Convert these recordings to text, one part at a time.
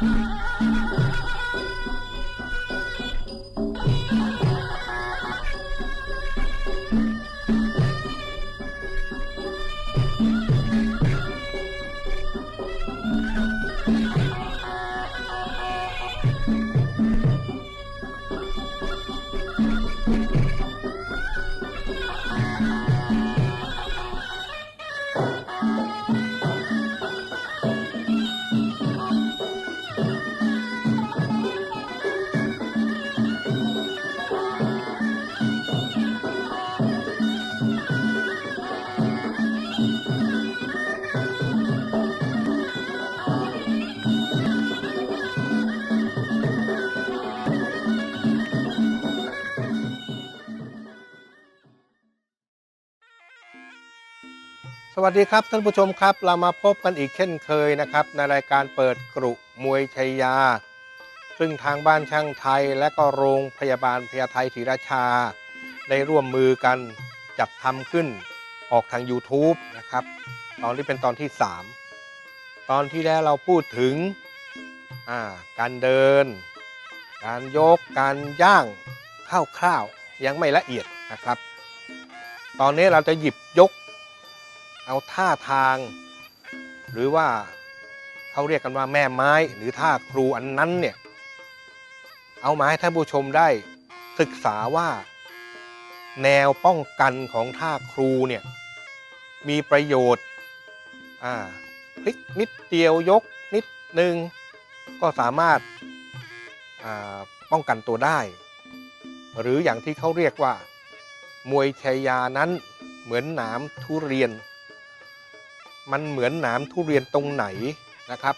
Música วัสดีครับท่านผู้ชมครับ เรามาพบกันอีกเช่นเคยนะครับ ในรายการเปิดกรุมวยชัยยา ซึ่งทางบ้านช่างไทยและก็โรงพยาบาลพญาไทยศรีราชา ได้ร่วมมือกันจัดทำขึ้นออกทาง YouTube นะครับ ตอนนี้เป็นตอนที่ 3 ตอนที่แล้วเราพูดถึงการเดิน การยกการย่างคร่าวๆยังไม่ละเอียดนะครับ ตอนนี้เราจะหยิบยก เอาท่าทาง หรือว่าเขาเรียกกันว่าแม่ไม้หรือท่าครูอันนั้นเนี่ยเอามาให้ท่านผู้ชมได้ศึกษาว่า แนวป้องกันของท่าครูเนี่ยมีประโยชน์อ่าพลิกนิดเดียวยกนิดนึง ก็สามารถาป้องกันตัวได้ หรืออย่างที่เขาเรียกว่า มวยชัยยานั้นเหมือนหนามทุเรียน มันเหมือนหนามทุเรียนตรงไหนนะครับ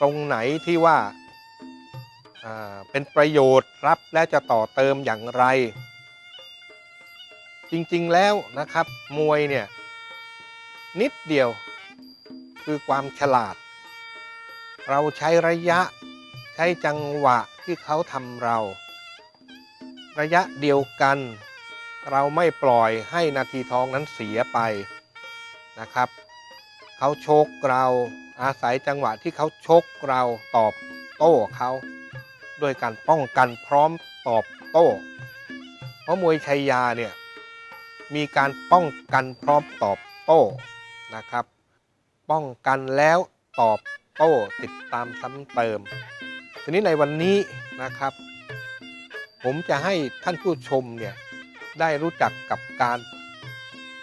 ตรงไหนที่ว่าเป็นประโยชน์รับและจะต่อเติมอย่างไร จริงๆแล้วนะครับมวยเนี่ยนิดเดียวคือความฉลาด เราใช้ระยะใช้จังหวะที่เขาทำเรา ระยะเดียวกัน เราไม่ปล่อยให้นาทีทองนั้นเสียไปนะครับ เขาชกเรา อาศัยจังหวะที่เขาชกเราตอบโต้เขาด้วยการป้องกันพร้อมตอบโต้ เพราะมวยชัยยาเนี่ยมีการป้องกันพร้อมตอบโต้นะครับ ป้องกันแล้วตอบโต้ติดตามซ้ำเติม ทีนี้ในวันนี้นะครับ ผมจะให้ท่านผู้ชมเนี่ยได้รู้จักกับการ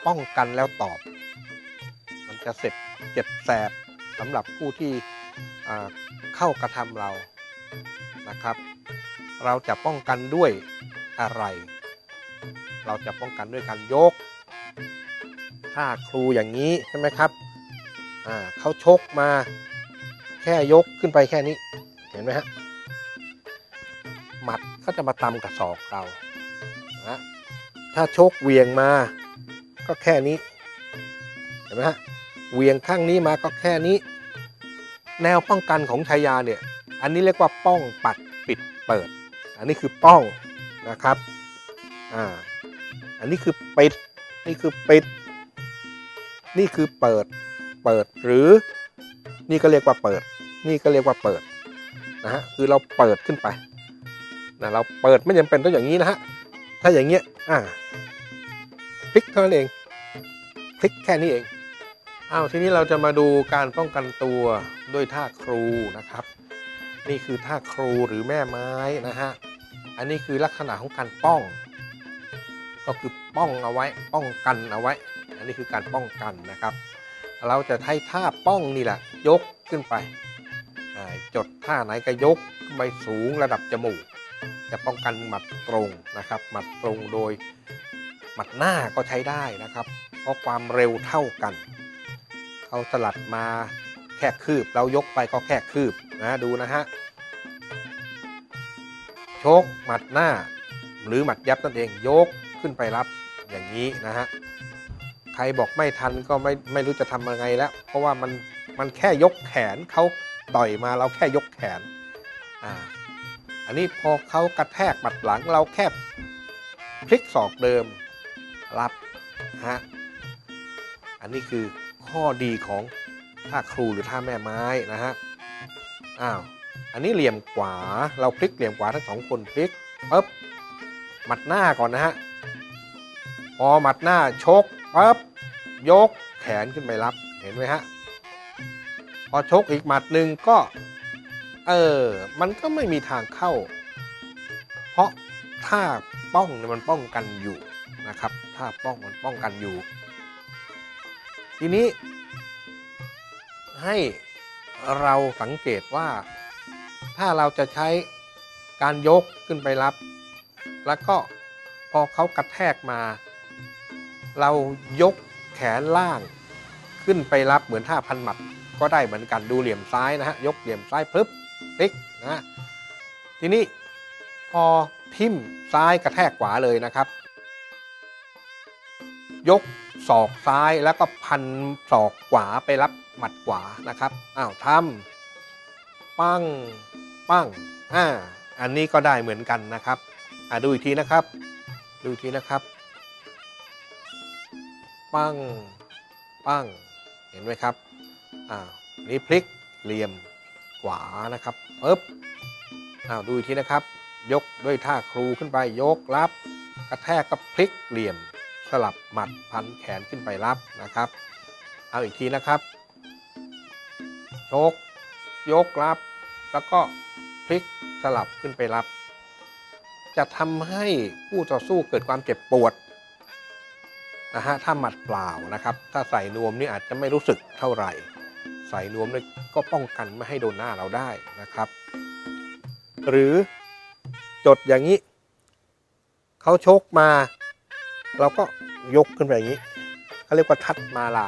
ป้องกันแล้วตอบ มันจะเสร็จ เจ็บแสบสำหรับผู้ที่เข้ากระทำเรานะครับ เราจะป้องกันด้วยอะไร เราจะป้องกันด้วยการยก ถ้าครูอย่างนี้ใช่ไหมครับเขาชกมาแค่ยกขึ้นไปแค่นี้เห็นไหมฮะหมัดเขาจะมาตำกับศอกเรานะถ้าชกเวียงมาก็แค่นี้ เห็นไหมฮะ เวียงข้างนี้มาก็แค่นี้ แนวป้องกันของชายาเนี่ย อันนี้เรียกว่าป้องปัดปิดเปิด อันนี้คือป้องนะครับอ่าอันนี้คือปิดนี่คือปิด นี่คือเปิดเปิดหรือ นี่ก็เรียกว่าเปิด นี่ก็เรียกว่าเปิดนะฮะคือเราเปิดขึ้นไปนะเราเปิดไม่จำเป็นต้องอย่างนี้นะฮะถ้าอย่างเงี้ยอ่าพลิกเท่านั้นเองพลิกแค่นี้เอง อ้าวทีนี้เราจะมาดูการป้องกันตัวด้วยท่าครูนะครับ นี่คือท่าครูหรือแม่ไม้นะฮะอันนี้คือลักษณะของการป้อง ก็คือป้องเอาไว้ป้องกันเอาไว้ อันนี้คือการป้องกันนะครับ เราจะใช้ท่าป้องนี่แหละ ยกขึ้นไปจดท่าไหนก็ยกไปสูงระดับจมูก จะป้องกันหมัดตรงนะครับ หมัดตรงโดยหมัดหน้าก็ใช้ได้นะครับ เพราะความเร็วเท่ากัน เขาสลัดมาแค่คืบ เรายกไปก็แค่คืบนะดูนะฮะโชกหมัดหน้า หรือหมัดยับนั่นเองยกขึ้นไปรับอย่างนี้นะฮะใครบอกไม่ทันก็ไม่ไม่รู้จะทำยังไงแล้ว เพราะว่ามันมันแค่ยกแขนเขาต่อยมาเราแค่ยกแขนอ่าอันนี้พอเขากระแทกหมัดหลังเราแค่พลิกศอกเดิมรับฮะอันนี้คือ ข้อดีของท่าครูหรือท่าแม่ไม้นะฮะ อ้าว อันนี้เหลี่ยมขวา เราพลิกเหลี่ยมขวาทั้งสองคนพลิกปุ๊บ หมัดหน้าก่อนนะฮะ พอหมัดหน้าชกปุ๊บ ยกแขนขึ้นไปรับ เห็นไหมฮะ พอชกอีกหมัดหนึ่งก็ เออ มันก็ไม่มีทางเข้า เพราะถ้าป้องมันป้องกันอยู่นะครับถ้าป้องมันป้องกันอยู่ ทีนี้ ให้เราสังเกตว่าถ้าเราจะใช้การยกขึ้นไปรับ แล้วก็พอเขากระแทกมา เรายกแขนล่างขึ้นไปรับเหมือนท่าพันหมัดก็ได้เหมือนกันดูเหลี่ยมซ้ายนะฮะยกเหลี่ยมซ้ายพลึบพลิกนะฮะทีนี้พอทิ่มซ้ายกระแทกขวาเลยนะครับ ยก ศอกซ้ายแล้วก็พันศอกขวาไปรับหมัดขวานะครับอ้าวทำปั้งปั้งอ่าอันนี้ก็ได้เหมือนกันนะครับอ่าดูอีกทีนะครับ ดูอีกทีนะครับ ปั้งปั้งเห็นไหมครับอ่านี่พลิกเหลี่ยมขวานะครับปึ๊บอ้าวดูอีกทีนะครับ ยกด้วยท่าครูขึ้นไปยกรับ กระแทกกับพลิกเหลี่ยม สลับหมัดพันแขนขึ้นไปรับนะครับ เอาอีกทีนะครับชกยกรับ แล้วก็พลิกสลับขึ้นไปรับ จะทำให้ผู้ต่อสู้เกิดความเจ็บปวดนะฮะถ้าหมัดเปล่านะครับ ถ้าใส่นวมนี่อาจจะไม่รู้สึกเท่าไหร่ ใส่นวมนี่ก็ป้องกันไม่ให้โดนหน้าเราได้นะครับ หรือจดอย่างนี้เขาชกมา เราก็ยกขึ้นไปอย่างนี้เขาเรียกว่าทัดมาลา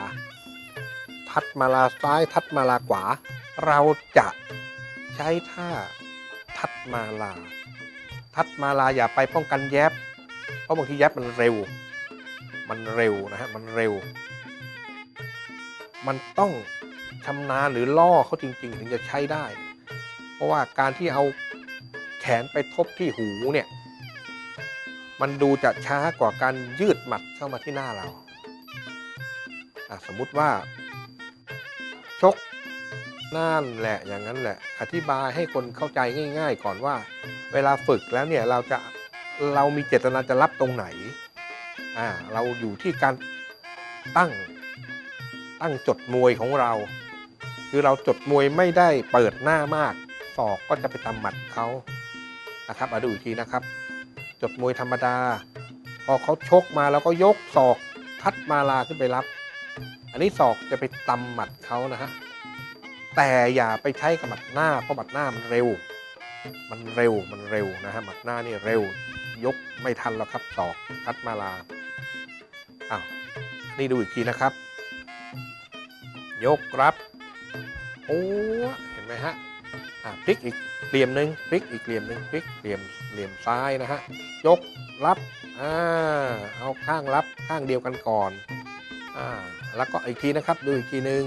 ทัดมาลาซ้ายทัดมาลาขวา เราจะใช้ท่าทัดมาลา ทัดมาลาอย่าไปป้องกันแยบ เพราะบางทีแยบมันเร็ว มันเร็วนะฮะมันเร็ว มันต้องชำนาญหรือล่อเขาจริง ๆ ถึงจะใช้ได้ เพราะว่าการที่เอาแขนไปทบที่หูเนี่ย มันดูจะช้ากว่าการยืดหมัดเข้ามาที่หน้าเราอะสมมุติว่า ชกนั่นแหละอย่างนั้นแหละ อธิบายให้คนเข้าใจง่าย ๆ ก่อนว่า เวลาฝึกแล้วเนี่ยเราจะเรามีเจตนาจะรับตรงไหนอ่าเราอยู่ที่การตั้งตั้งจดมวยของเรา คือเราจดมวยไม่ได้เปิดหน้ามากศอกก็จะไปตำหมัดเขานะครับมาดูอีกทีนะครับ จดมวยธรรมดา พอเขาชกมาแล้วก็ยกศอกทัดมาลาขึ้นไปรับ อันนี้ศอกจะไปตำหมัดเขานะฮะแต่อย่าไปใช้กับหมัดหน้าเพราะหมัดหน้ามันเร็ว มันเร็วมันเร็วนะฮะหมัดหน้านี่เร็ว ยกไม่ทันแล้วครับศอกทัดมาลาอ้าวนี่ดูอีกทีนะครับ ยกรับโอ้เห็นไหมฮะอ่าพลิกอีก เหลี่ยมหนึ่งพลิกอีกเหลี่ยมหนึ่งพลิกเหลี่ยมเหลี่ยมซ้ายนะฮะยกรับอ่าเอาข้างรับข้างเดียวกันก่อนอ่าแล้วก็อีกทีนะครับดูอีกทีหนึ่ง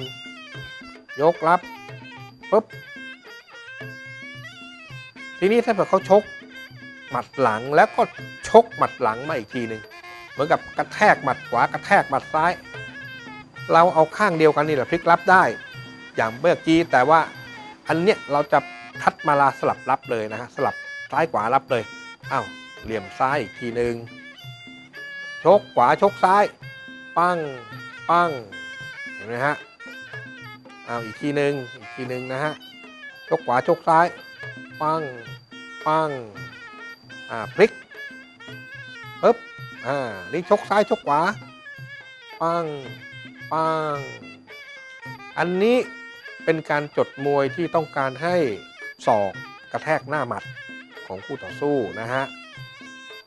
ยกรับปุ๊บทีนี้ถ้าเกิดเขาชกหมัดหลังแล้วก็ชกหมัดหลังมาอีกทีหนึ่งเหมือนกับกระแทกหมัดขวากระแทกหมัดซ้าย เราเอาข้างเดียวกันนี่แหละพลิกรับได้ อย่างเมื่อกี้แต่ว่าอันเนี้ยเราจะ ทัดมาลาสลับรับเลยนะฮะสลับซ้ายขวารับเลยอ้าวเหลี่ยมซ้ายอีกทีหนึ่งชกขวาชกซ้าย ปั้งปั้งเห็นไหมฮะอ้าวอีกทีหนึ่งอีกทีหนึ่งนะฮะชกขวาชกซ้าย ปั้งปั้งอ่าพลิกปึ๊บอ่านี่ชกซ้ายชกขวาปังปังอันนี้เป็นการจดมวยที่ต้องการให้ ศอกกระแทกหน้าหมัดของคู่ต่อสู้นะฮะ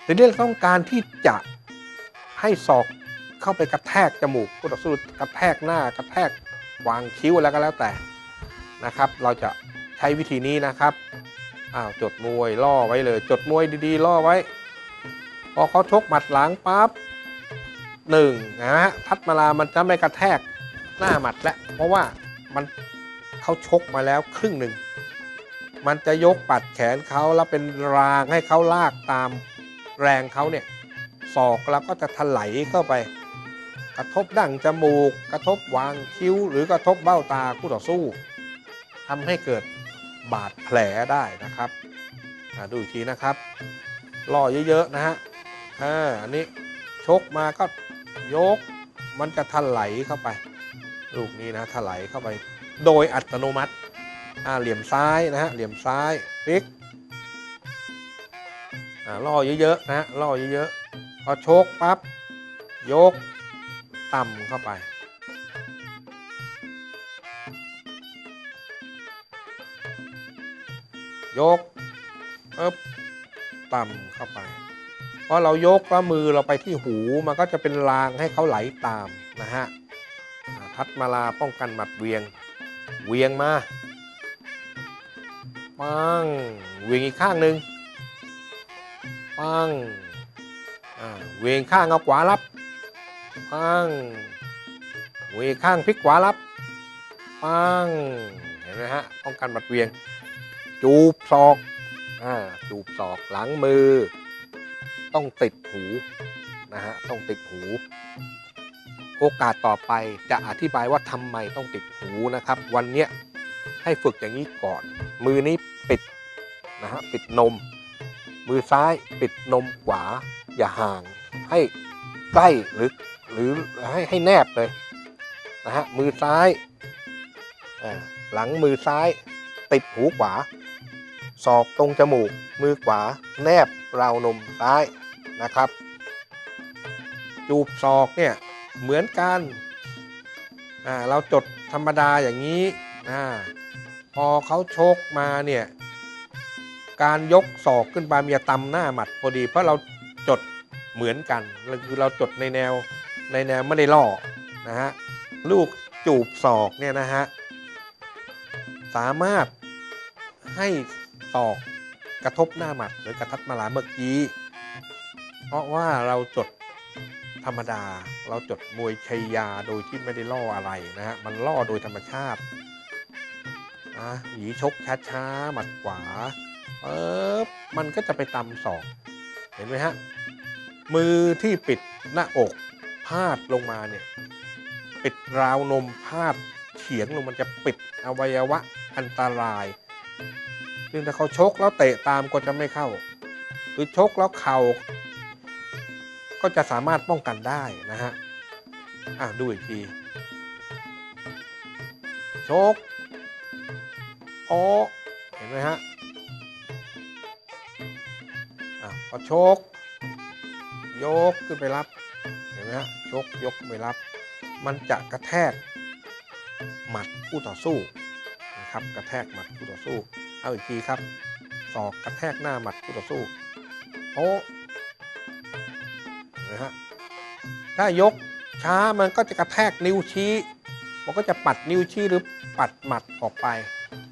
ทีนี้เราต้องการที่จะให้ศอกเข้าไปกระแทกจมูกคู่ต่อสู้กระแทกหน้ากระแทกวางคิ้วแล้วก็แล้วแต่นะครับ เราจะใช้วิธีนี้นะครับอ้าวจดมวยล่อไว้เลย จดมวยดีๆ ล่อไว้ พอเขาชกหมัดหลังปั๊บหนึ่งนะฮะทัดมาลามันจะไม่กระแทกหน้าหมัดแล้วเพราะว่ามันเขาชกมาแล้วครึ่งหนึ่ง มันจะยกปัดแขนเขาแล้วเป็นรางให้เขาลากตามแรงเขาเนี่ยศอกแล้วก็จะถลายเข้าไป กระทบดั้งจมูก กระทบวางคิ้ว หรือกระทบเบ้าตาคู่ต่อสู้ทำให้เกิดบาดแผลได้นะครับดูอีกทีนะครับล่อเยอะๆนะฮะอ่าอันนี้ชกมาก็ยกมันจะถลายเข้าไป ลูกนี้นะถลายเข้าไป โดยอัตโนมัติ อ่าเหลี่ยมซ้ายนะฮะเหลี่ยมซ้ายพลิกอ่าล่อเยอะๆนะฮะล่อเยอะๆพอชกปั๊บยกต่ำเข้าไปยกเอ๊บต่ำเข้าไป เพราะเรายกแล้วมือเราไปที่หูมันก็จะเป็นรางให้เขาไหลตามนะฮะทัดมาลาป้องกันหมัดเวียง เวียงมา ปังเวียงอีกข้างหนึ่งปังเวียงข้างเอาขวารับปังเวียงข้างพลิกขวารับปังเห็นไหมฮะป้องกันหมัดเวียง จูบศอกอ่าจูบศอกหลังมือ ต้องติดหูนะฮะต้องติดหู โอกาสต่อไปจะอธิบายว่าทำไมต้องติดหูนะครับ วันเนี้ยให้ฝึกอย่างนี้ก่อน มือนี้ปิดนะฮะปิดนม มือซ้ายปิดนมขวาอย่าห่าง ให้ใกล้หรือหรือให้ให้แนบเลยนะฮะมือซ้ายอ่าหลังมือซ้ายติดหูขวาศอกตรงจมูก มือขวา แนบราวนมซ้ายนะครับ จูบศอกเนี่ยเหมือนกันอ่าเราจดธรรมดาอย่างนี้อ่า พอเขาโชกมาเนี่ยการยกศอกขึ้นไปมีตำหน้าหมัดพอดี เพราะเราจดเหมือนกันคือเราจดในแนวในแนวไม่ได้ล่อนะฮะลูกจูบศอกเนี่ยนะฮะสามารถให้ศอกกระทบหน้าหมัดหรือกระทัดมาลาเมื่อกี้ เพราะว่าเราจดธรรมดา เราจดมวยชัยยาโดยที่ไม่ได้ล่ออะไรนะฮะมันล่อโดยธรรมชาติ นะหยีชกช้าๆหมัดขวาเอ๊บมันก็จะไปตำศอก เห็นไหมฮะ มือที่ปิดหน้าอกพาดลงมาเนี่ย ปิดราวนมพาดเฉียงลงมันจะปิดอวัยวะอันตราย ซึ่งถ้าเขาชกแล้วเตะตามก็จะไม่เข้า หรือชกแล้วเข่าก็จะสามารถป้องกันได้นะฮะ อะดูอีกที ชก โอเห็นไหมฮะอะพอชกยกขึ้นไปรับเห็นไหมฮะชกยกขึ้นไปรับ มันจะกระแทกหมัดผู้ต่อสู้นะครับกระแทกหมัดผู้ต่อสู้ เอาอีกทีครับศอกกระแทกหน้าหมัดคู่ต่อสู้โอ้นะฮะถ้ายกช้ามันก็จะกระแทกนิ้วชี้ มันก็จะปัดนิ้วชี้หรือปัดหมัดออกไป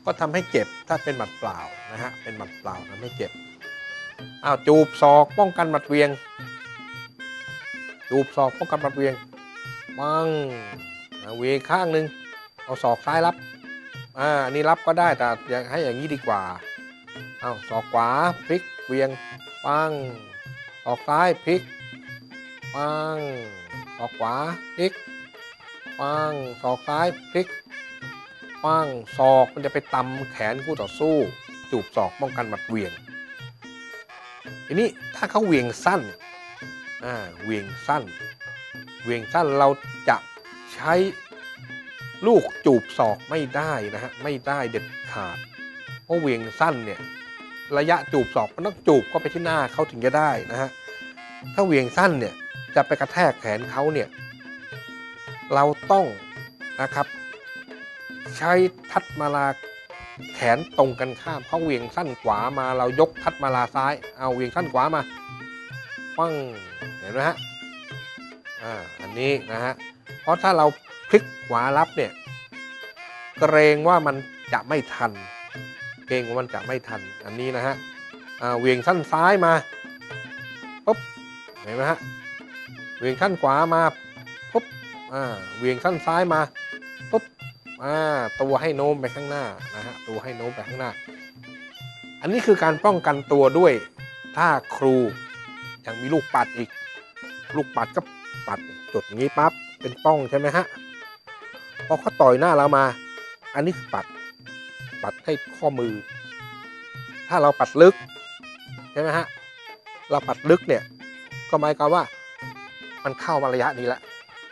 ก็ทำให้เจ็บถ้าเป็นหมัดเปล่านะฮะเป็นหมัดเปล่าทำให้เจ็บอ้าวจูบศอกป้องกันหมัดเวียง จูบศอกป้องกันหมัดเวียงปังเวียงข้างหนึ่งเอาศอกซ้ายรับอ่าอันนี้รับก็ได้แต่อยากให้อย่างนี้ดีกว่าเอาศอกขวาพลิกเวียงปังศอกซ้ายพลิกปังศอกขวาพลิกปังศอกซ้ายพลิก ปังศอกมันจะไปตำแขนคู่ต่อสู้ จูบศอกป้องกันหมัดเวียงทีนี้ถ้าเขาเวียงสั้นอ่าเวียงสั้น เวียงสั้นเราจะใช้ลูกจูบศอกไม่ได้นะฮะไม่ได้เด็ดขาด เพราะเวียงสั้นเนี่ยระยะจูบศอกมันต้องจูบเข้าไปที่หน้าเขาถึงจะได้นะฮะถ้าเวียงสั้นเนี่ยจะไปกระแทกแขนเขาเนี่ยเราต้องนะครับ ใช้ทัดมาลาแขนตรงกันข้ามเขาเวียงสั้นขวามาเรายกทัดมาลาซ้าย เอาเวียงสั้นขวามาปังเห็นไหมฮะอ่าอันนี้นะฮะเพราะถ้าเราพลิกขวารับเนี่ยเกรงว่ามันจะไม่ทัน เกรงว่ามันจะไม่ทันอันนี้นะฮะเวียงสั้นซ้ายมาปุ๊บเห็นไหมฮะเวียงสั้นขวามาปุ๊บอ่าเวียงสั้นซ้ายมา อ่าตัวให้โน้มไปข้างหน้านะฮะตัวให้โน้มไปข้างหน้า อันนี้คือการป้องกันตัวด้วยท่าครูยังมีลูกปัดอีก ลูกปัดก็ปัดจุดงนี้ปั๊บเป็นป้องใช่ไหมฮะพอเขาต่อยหน้าเรามา อันนี้คือปัดปัดให้ข้อมือ ถ้าเราปัดลึกใช่ไหมฮะเราปัดลึกเนี่ยก็หมายความว่ามันเข้ามาระยะนี้แล้ว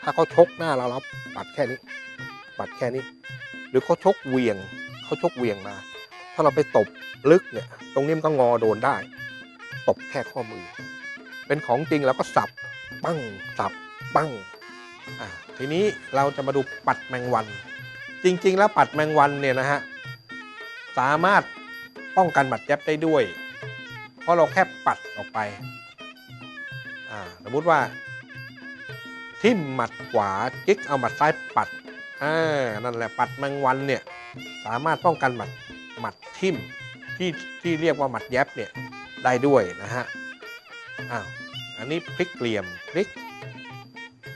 ถ้าเขาชกหน้าเราเราปัดแค่นี้ ปัดแค่นี้ หรือเขาชกเวียงเขาชกเวียงมา ถ้าเราไปตบลึกเนี่ยตรงนี้มันก็งอโดนได้ ตบแค่ข้อมือ เป็นของจริงแล้วก็สับปั้งสับปั้งอ่าทีนี้เราจะมาดูปัดแมงวัน จริง ๆ แล้วปัดแมงวันเนี่ยนะฮะสามารถป้องกันหมัดแยบได้ด้วย เพราะเราแค่ปัดออกไปอ่าสมมติว่าทิ่มหมัดขวาจิกเอาหมัดซ้ายปัด อ่านั่นแหละปัดแมงวันเนี่ยสามารถป้องกันหมัดหมัดทิ่มที่ที่เรียกว่าหมัดแยบเนี่ยได้ด้วยนะฮะอ้าวอันนี้พลิกเหลี่ยมพลิก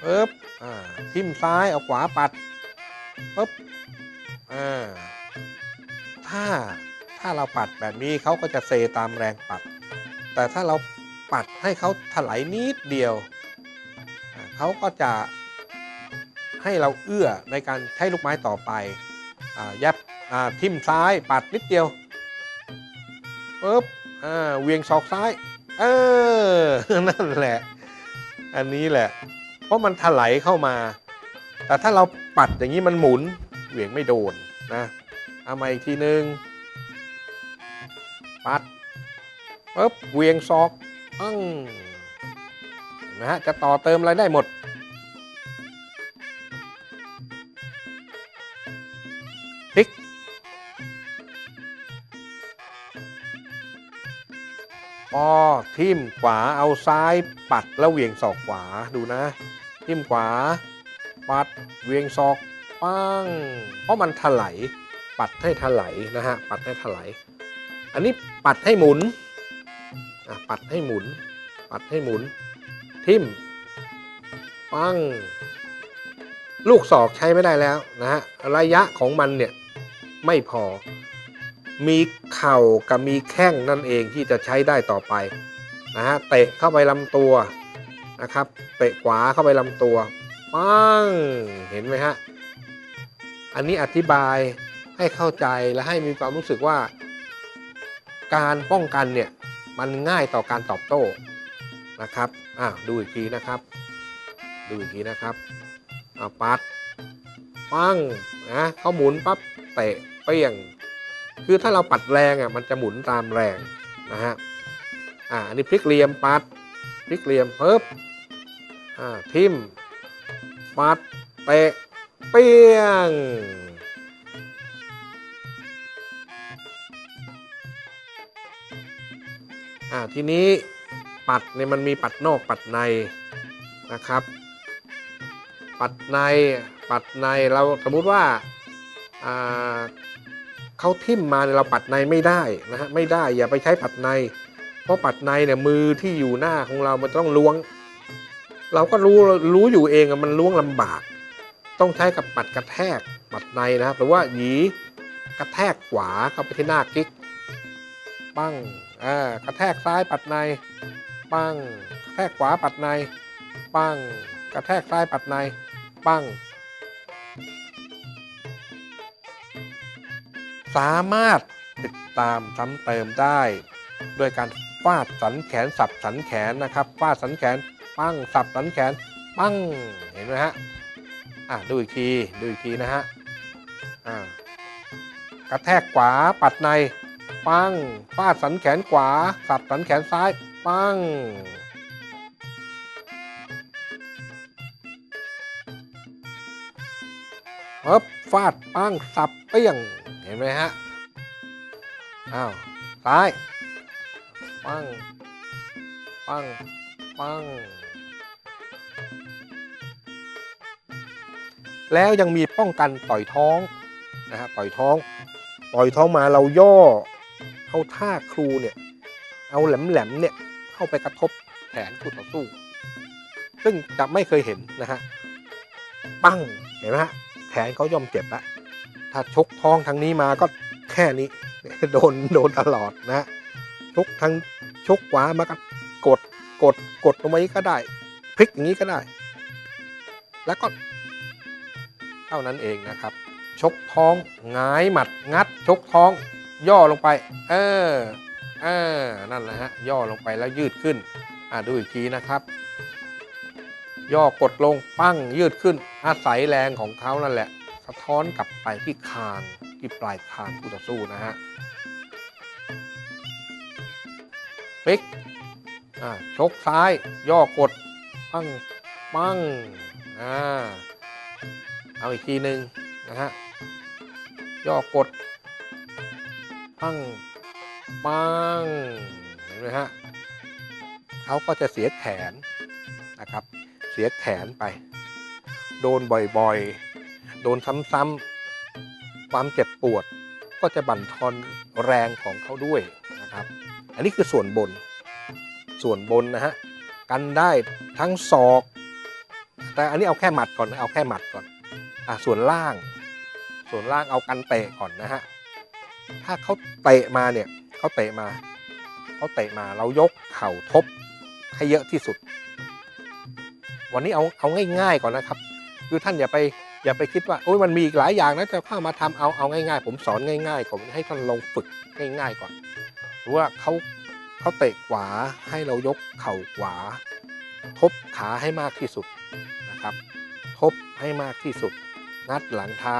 ปึ๊บอ่าทิ่มซ้ายเอาขวาปัดปึ๊บอ่าถ้าถ้าเราปัดแบบนี้เขาก็จะเซตามแรงปัด แต่ถ้าเราปัดให้เขาถลายนิดเดียวเขาก็จะ ให้เราเอื้อในการใช้ลูกไม้ต่อไปอยับทิ่มซ้ายปัดนิดเดียวปึ๊บเวียงศอกซ้าย เออ นั่นแหละ อันนี้แหละ เพราะมันถลายเข้ามา แต่ถ้าเราปัดอย่างนี้มันหมุน เหวี่ยงไม่โดนนะเอามาอีกทีนึงปัดปึ๊บเหวียงศอกปังนไหมฮะ จะต่อเติมอะไรได้หมด พลิกพอทิ่มขวาเอาซ้ายปัดแล้วเหวี่ยงศอกขวาดูนะ ทิ่มขวา ปัดเหวี่ยงศอกปังเพราะมันถลายปัดให้ถลายนะฮะ ปัดให้ถลายอันนี้ปัดให้หมุนอะปัดให้หมุน ปัดให้หมุน ทิ่ม ปัง ลูกศอกใช้ไม่ได้แล้วนะฮะ ระยะของมันเนี่ย ไม่พอ มีเข่ากับมีแข้งนั่นเองที่จะใช้ได้ต่อไปนะฮะเตะเข้าไปลำตัวนะครับเตะขวาเข้าไปลำตัวปังเห็นไหมฮะอันนี้อธิบายให้เข้าใจและให้มีความรู้สึกว่า การป้องกันเนี่ยมันง่ายต่อการตอบโต้นะครับอ่าดูอีกทีนะครับ ดูอีกทีนะครับเอาปัดปังนะเขาหมุนปั๊บเตะ เปี้ยง คือถ้าเราปัดแรงอะมันจะหมุนตามแรงนะฮะอ่าอันนี้พลิกเหลี่ยมปัดพลิกเหลี่ยมเพิ่บอ่าทิมปัดเตะเปี้ยงอ่าทีนี้ปัดเนี่ยมันมีปัดนอกปัดในนะครับ ปัดในปัดในเราสมมุติว่าอ่า เขาทิ่มมาเนี่ยเราปัดในไม่ได้นะฮะไม่ได้อย่าไปใช้ปัดใน เพราะปัดในเนี่ยมือที่อยู่หน้าของเรามันต้องล้วง เราก็รู้รู้อยู่เองอะมันล้วงลำบาก ต้องใช้กับปัดกระแทกปัดในนะครับ หรือว่าหยีกระแทกขวาเข้าไปที่หน้ากิ๊กปั้งอ่ากระแทกซ้ายปัดใน ปั้งกระแทกขวาปัดใน ปั้งกระแทกซ้ายปัดใน ปั้ง สามารถติดตามซ้ำเติมได้ด้วยการฟาดสันแขนสับสันแขนนะครับฟาดสันแขนปั้งสับสันแขนปั้งเห็นไหมฮะอะดูอีกทีดูอีกทีนะฮะอ่ากระแทกขวาปัดในปั้งฟาดสันแขนขวา สับสันแขนซ้ายปั้งปึ๊บฟาดปั้งสับเปี้ยง เห็นไหมฮะ อ้าว ซ้าย ปัง ปัง ปัง แล้วยังมีป้องกันต่อยท้องนะฮะ ต่อยท้อง ต่อยท้องมาเราย่อ เอาท่าครูเนี่ย เอาแหลมๆเนี่ยเข้าไปกระทบแขนคู่ต่อสู้ ซึ่งจะไม่เคยเห็นนะฮะ ปั้ง เห็นไหมฮะ แขนเขาย่อมเจ็บละ ถ้าชกท้องทางนี้มาก็แค่นี้ โดนโดนตลอดนะชกทางชกขวามาก็กดกดกดลงมาอย่างนี้ก็ได้พลิกอย่างนี้ก็ได้ แล้วก็ เท่านั้นเองนะครับ ชกท้องงายหมัดงัด ชกท้อง ย่อลงไป เออเออนั่นแหละฮะย่อลงไปแล้วยืดขึ้น อ่าดูอีกทีนะครับ ย่อกดลงปั้งยืดขึ้นอาศัยแรงของเขานั่นแหละ สะท้อนกลับไปที่คางที่ปลายคางผู้ต่อสู้นะฮะพลิกชกซ้าย ย่อกด ปั้ง ปั้งอ่าเอาอีกทีหนึ่งนะฮะ ย่อกด ปั้ง ปั้ง เห็นไหมฮะเขาก็จะเสียแขนนะครับ เสียแขนไป โดนบ่อยๆ โดนซ้ำๆความเจ็บปวดก็จะบั่นทอนแรงของเขาด้วยนะครับ อันนี้คือส่วนบน ส่วนบนนะฮะกันได้ทั้งศอก แต่อันนี้เอาแค่หมัดก่อนนะเอาแค่หมัดก่อนอะส่วนล่าง ส่วนล่างเอากันเตะก่อนนะฮะถ้าเขาเตะมาเนี่ยเขาเตะมาเขาเตะมาเรายกเข่าทบให้เยอะที่สุด วันนี้เอาเอาง่าย ๆก่อนนะครับ คือท่านอย่าไป อย่าไปคิดว่าโอ้ยมันมีอีกหลายอย่างนะจะเข้ามาทำเอาเอาง่ายๆ ผมสอนง่ายๆผมให้ท่านลองฝึกง่าย ๆก่อนหรือว่าเขาเขาเตะขวาให้เรายกเข่าขวา ทบขาให้มากที่สุดนะครับ ทบให้มากที่สุดงัดหลังเท้า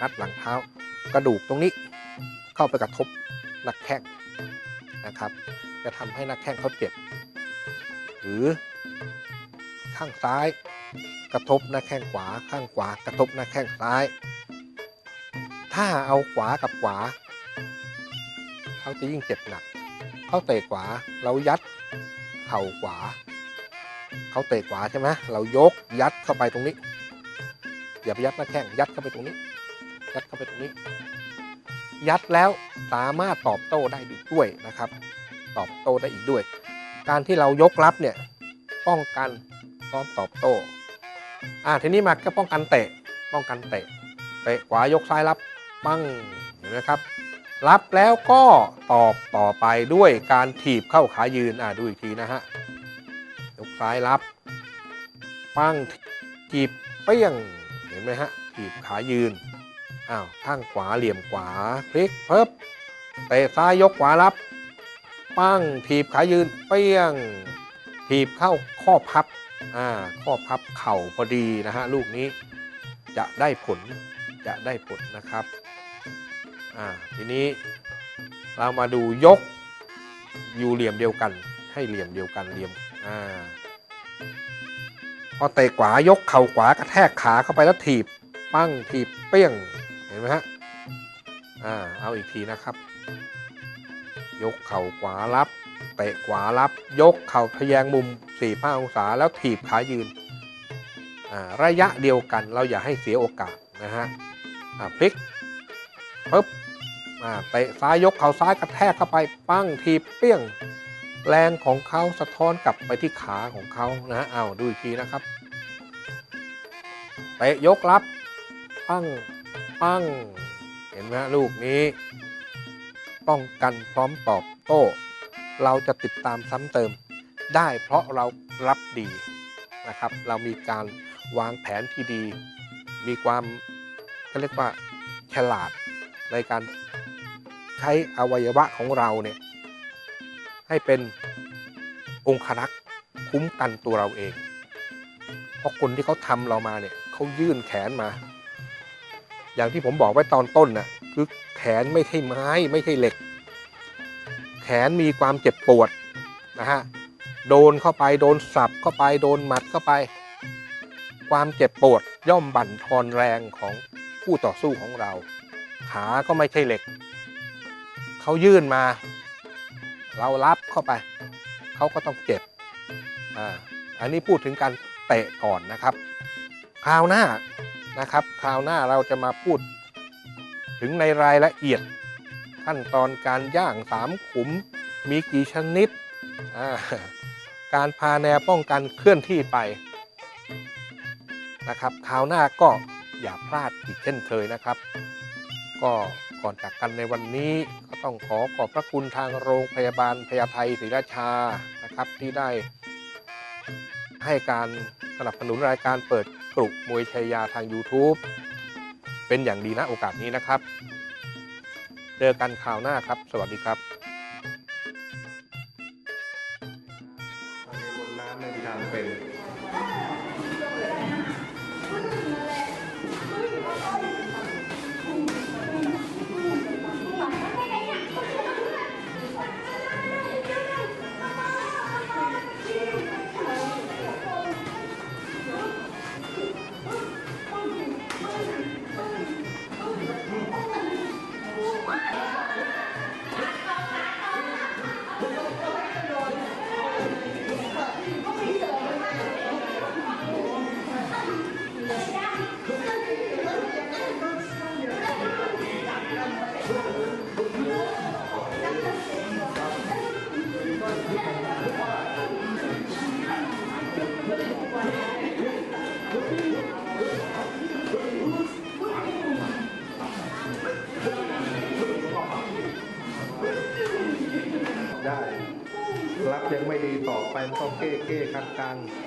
งัดหลังเท้า กระดูกตรงนี้ เข้าไปกระทบหนักแข้งนะครับ จะทำให้นักแข้งเขาเจ็บ หรือข้างซ้าย กระทบหน้าแข้งขวา ข้างขวากระทบหน้าแข้งซ้าย ถ้าเอาขวากับขวา เขาจะยิ่งเจ็บหนัก เขาเตะขวาเรายัดเข่าขวา เขาเตะขวาใช่ไหมเรายกยัดเข้าไปตรงนี้ อย่าไปยัดหน้าแข้งยัดเข้าไปตรงนี้ ยัดเข้าไปตรงนี้ ยัดแล้วสามารถตอบโต้ได้อีกด้วยนะครับ ตอบโต้ได้อีกด้วย การที่เรายกรับเนี่ยป้องกันพร้อมตอบโต้ อ่าทีนี้มาก็ป้องกันเตะ ป้องกันเตะ เตะขวายกซ้ายรับปั้งเห็นไหมครับ รับแล้วก็ตอบต่อไปด้วยการถีบเข้าขายืนอ่าดูอีกทีนะฮะ ยกซ้ายรับ ปั้งถีบเปี้ยง เห็นไหมฮะ ถีบขายืน อ้าวข้างขวาเหลี่ยมขวาพลิกเพิ่มเตะซ้ายยกขวารับปั้งถีบขายืนเปี้ยง ถีบเข้าข้อพับ อ่าข้อพับเข่าพอดีนะฮะลูกนี้จะได้ผลจะได้ผลนะครับอ่าทีนี้เรามาดูยกอยู่เหลี่ยมเดียวกัน ให้เหลี่ยมเดียวกันเหลี่ยมอ่าพอเตะขวายกเข่าขวากระแทกขาเข้าไปแล้วถีบปั้งถีบเปี้ยงเห็นไหมฮะอ่าเอาอีกทีนะครับ ยกเข่าขวารับ เตะขวารับ ยกเข่าทะแยงมุม 4 5 องศาแล้วถีบขายืน ระยะเดียวกันเราอย่าให้เสียโอกาสนะฮะพลิกปึ๊บเตะซ้ายยกเข่าซ้ายกระแทกเข้าไปปั้งถีบเปี้ยง แรงของเขาสะท้อนกลับไปที่ขาของเขานะฮะเอาดูอีกทีนะครับเตะยกรับ ปั้งปั้ง เห็นไหมลูกนี้ ป้องกันพร้อมตอบโต้ เราจะติดตามซ้ำเติมได้เพราะเรารับดีนะครับ เรามีการวางแผนที่ดี มีความเขาเรียกว่าฉลาดในการใช้อวัยวะของเราเนี่ยให้เป็นองครักษ์คุ้มกันตัวเราเอง เพราะคนที่เขาทำเรามาเนี่ยเขายื่นแขนมา อย่างที่ผมบอกไว้ตอนต้นน่ะคือแขนไม่ใช่ไม้ไม่ใช่เหล็ก แขนมีความเจ็บปวดนะฮะโดนเข้าไปโดนสับเข้าไปโดนหมัดเข้าไป ความเจ็บปวดย่อมบั่นทอนแรงของผู้ต่อสู้ของเรา ขาก็ไม่ใช่เหล็ก เขายื่นมา เรารับเข้าไป เขาก็ต้องเจ็บอ่าอันนี้พูดถึงการเตะก่อนนะครับ คราวหน้านะครับ คราวหน้าเราจะมาพูดถึงในรายละเอียด ขั้นตอนการย่างสามขุม มีกี่ชนิด การพาแนวป้องกันเคลื่อนที่ไปนะครับคราวหน้าก็อย่าพลาดอีกเช่นเคยนะครับ ก็ก่อนจากกันในวันนี้ก็ต้องขอขอบพระคุณทางโรงพยาบาลพญาไทศรีราชานะครับที่ได้ ให้การสนับสนุนรายการเปิดกลุ่มมวยชัยยาทาง YouTube เป็นอย่างดีนะโอกาสนี้นะครับ เจอกันคราวหน้าครับ สวัสดีครับบ ยังไม่ดีต่อไปมันก็เก้เก้คันกัน